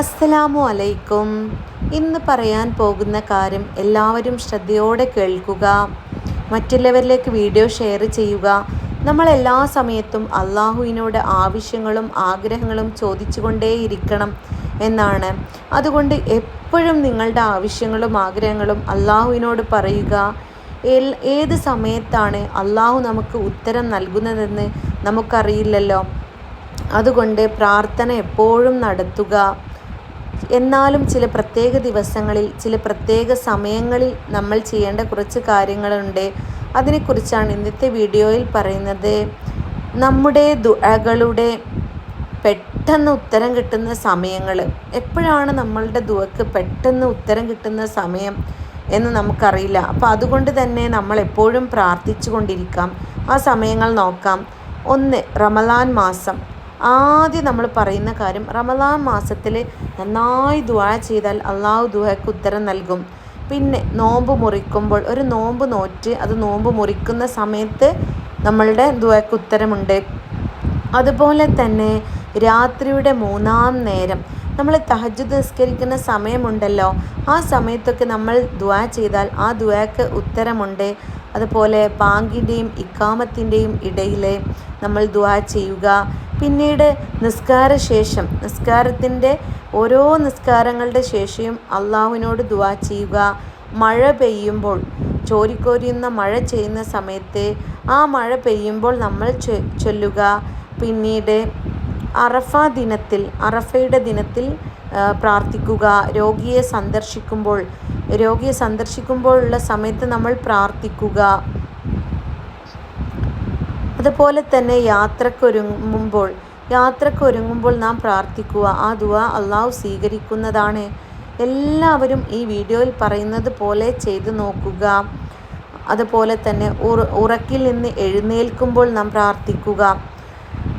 അസ്സലാമു അലൈക്കും. ഇന്ന് പറയാൻ പോകുന്ന കാര്യം എല്ലാവരും ശ്രദ്ധയോടെ കേൾക്കുക. മറ്റുള്ളവരിലേക്ക് വീഡിയോ ഷെയർ ചെയ്യുക. നമ്മൾ എല്ലാ സമയത്തും അള്ളാഹുവിനോട് ആവശ്യങ്ങളും ആഗ്രഹങ്ങളും ചോദിച്ചുകൊണ്ടേയിരിക്കണം എന്നാണ്. അതുകൊണ്ട് എപ്പോഴും നിങ്ങളുടെ ആവശ്യങ്ങളും ആഗ്രഹങ്ങളും അള്ളാഹുവിനോട് പറയുക. ഏത് സമയത്താണ് അള്ളാഹു നമുക്ക് ഉത്തരം നൽകുന്നതെന്ന് നമുക്കറിയില്ലല്ലോ. അതുകൊണ്ട് പ്രാർത്ഥന എപ്പോഴും നടത്തുക. എന്നാലും ചില പ്രത്യേക ദിവസങ്ങളിൽ ചില പ്രത്യേക സമയങ്ങളിൽ നമ്മൾ ചെയ്യേണ്ട കുറച്ച് കാര്യങ്ങളുണ്ട്. അതിനെക്കുറിച്ചാണ് ഇന്നത്തെ വീഡിയോയിൽ പറയുന്നത്. നമ്മുടെ ദുഴകളുടെ പെട്ടെന്ന് ഉത്തരം കിട്ടുന്ന സമയങ്ങൾ എപ്പോഴാണ് നമ്മളുടെ ദുവക്ക് പെട്ടെന്ന് ഉത്തരം കിട്ടുന്ന സമയം എന്ന് നമുക്കറിയില്ല. അപ്പോൾ അതുകൊണ്ട് തന്നെ നമ്മൾ എപ്പോഴും പ്രാർത്ഥിച്ചു കൊണ്ടിരിക്കാം ആ സമയങ്ങൾ നോക്കാം. ഒന്ന് റമലാൻ മാസം. ആദ്യം നമ്മൾ പറയുന്ന കാര്യം റമദാൻ മാസത്തിൽ നന്നായി ദുആ ചെയ്താൽ അള്ളാഹു ദുഹയ്ക്ക് ഉത്തരം നൽകും. പിന്നെ നോമ്പ് മുറിക്കുമ്പോൾ ഒരു നോമ്പ് നോറ്റ് അത് നോമ്പ് മുറിക്കുന്ന സമയത്ത് നമ്മളുടെ ദുആക്ക് ഉത്തരമുണ്ട്. അതുപോലെ തന്നെ രാത്രിയുടെ മൂന്നാം നേരം നമ്മൾ തഹജ്ജുദ് നിസ്കരിക്കുന്ന സമയമുണ്ടല്ലോ. ആ സമയത്തൊക്കെ നമ്മൾ ദുആ ചെയ്താൽ ആ ദുആക്ക് ഉത്തരമുണ്ട്. അതുപോലെ ബാങ്കിന്റെയും ഇക്കാമത്തിന്റെയും ഇടയിൽ നമ്മൾ ദുആ ചെയ്യുക. പിന്നീട് നിസ്കാര ശേഷം നിസ്കാരത്തിന്റെ ഓരോ നിസ്കാരങ്ങളുടെ ശേഷിയും അള്ളാഹുവിനോട് ദുവാ ചെയ്യുക. മഴ പെയ്യുമ്പോൾ ചോരിക്കോരിയുന്ന മഴ ചെയ്യുന്ന സമയത്ത് ആ മഴ പെയ്യുമ്പോൾ നമ്മൾ ചൊല്ലുക. പിന്നീട് അറഫ ദിനത്തിൽ അറഫയുടെ ദിനത്തിൽ പ്രാർത്ഥിക്കുക. രോഗിയെ സന്ദർശിക്കുമ്പോൾ രോഗിയെ സന്ദർശിക്കുമ്പോഴുള്ള സമയത്ത് നമ്മൾ പ്രാർത്ഥിക്കുക. അതുപോലെ തന്നെ യാത്രക്കൊരുങ്ങുമ്പോൾ യാത്രക്കൊരുങ്ങുമ്പോൾ നാം പ്രാർത്ഥിക്കുക. ആ ദുവ അള്ളാഹു സ്വീകരിക്കുന്നതാണ്. എല്ലാവരും ഈ വീഡിയോയിൽ പറയുന്നത് പോലെ ചെയ്തു നോക്കുക. അതുപോലെ തന്നെ ഉറക്കിൽ നിന്ന് എഴുന്നേൽക്കുമ്പോൾ നാം പ്രാർത്ഥിക്കുക.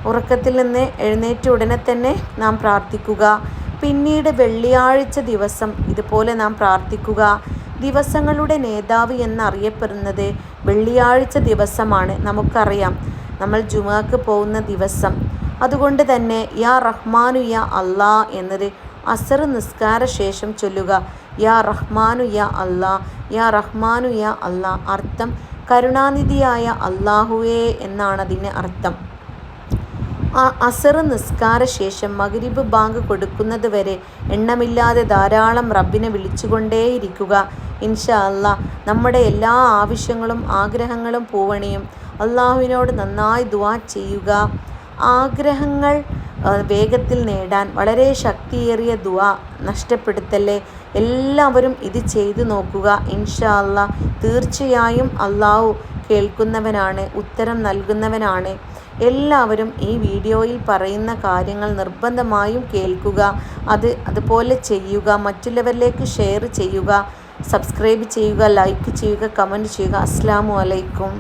ഉറക്കത്തിൽ നിന്ന് എഴുന്നേറ്റ ഉടനെ തന്നെ നാം പ്രാർത്ഥിക്കുക. പിന്നീട് വെള്ളിയാഴ്ച ദിവസം ഇതുപോലെ നാം പ്രാർത്ഥിക്കുക. ദിവസങ്ങളുടെ നേതാവ് എന്നറിയപ്പെടുന്നത് വെള്ളിയാഴ്ച ദിവസമാണ്. നമുക്കറിയാം നമ്മൾ ജുമാക്ക് പോകുന്ന ദിവസം. അതുകൊണ്ട് തന്നെ യാ റഹ്മാനു യാ അള്ളാ എന്നത് അസർ നിസ്കാര ശേഷം ചൊല്ലുക. യാ റഹ്മാനു യാ അള്ളാ യാ റഹ്മാനു യാ അള്ളാ അർത്ഥം കരുണാനിധിയായ അള്ളാഹുവേ എന്നാണ് അതിന് അർത്ഥം അസർ നിസ്കാര ശേഷം മകരിബ് ബാങ്ക് കൊടുക്കുന്നത് വരെ എണ്ണമില്ലാതെ ധാരാളം റബ്ബിനെ വിളിച്ചുകൊണ്ടേയിരിക്കുക. ഇൻഷാ അല്ലാ നമ്മുടെ എല്ലാ ആവശ്യങ്ങളും ആഗ്രഹങ്ങളും പൂവണിയും. അള്ളാഹുവിനോട് നന്നായി ദുവാ ചെയ്യുക. ആഗ്രഹങ്ങൾ വേഗത്തിൽ നേടാൻ വളരെ ശക്തിയേറിയ ദുവ നഷ്ടപ്പെടുത്തല്ലേ? എല്ലാവരും ഇത് ചെയ്തു നോക്കുക. ഇൻഷാ അല്ലാ തീർച്ചയായും അള്ളാഹു കേൾക്കുന്നവനാണ് ഉത്തരം നൽകുന്നവനാണ്. എല്ലാവരും ഈ വീഡിയോയിൽ പറയുന്ന കാര്യങ്ങൾ നിർബന്ധമായും കേൾക്കുക. അത് അതുപോലെ ചെയ്യുക. മറ്റുള്ളവരിലേക്ക് ഷെയർ ചെയ്യുക. സബ്സ്ക്രൈബ് ചെയ്യുക ലൈക്ക് ചെയ്യുക കമന്റ് ചെയ്യുക. അസ്സാം വലൈക്കും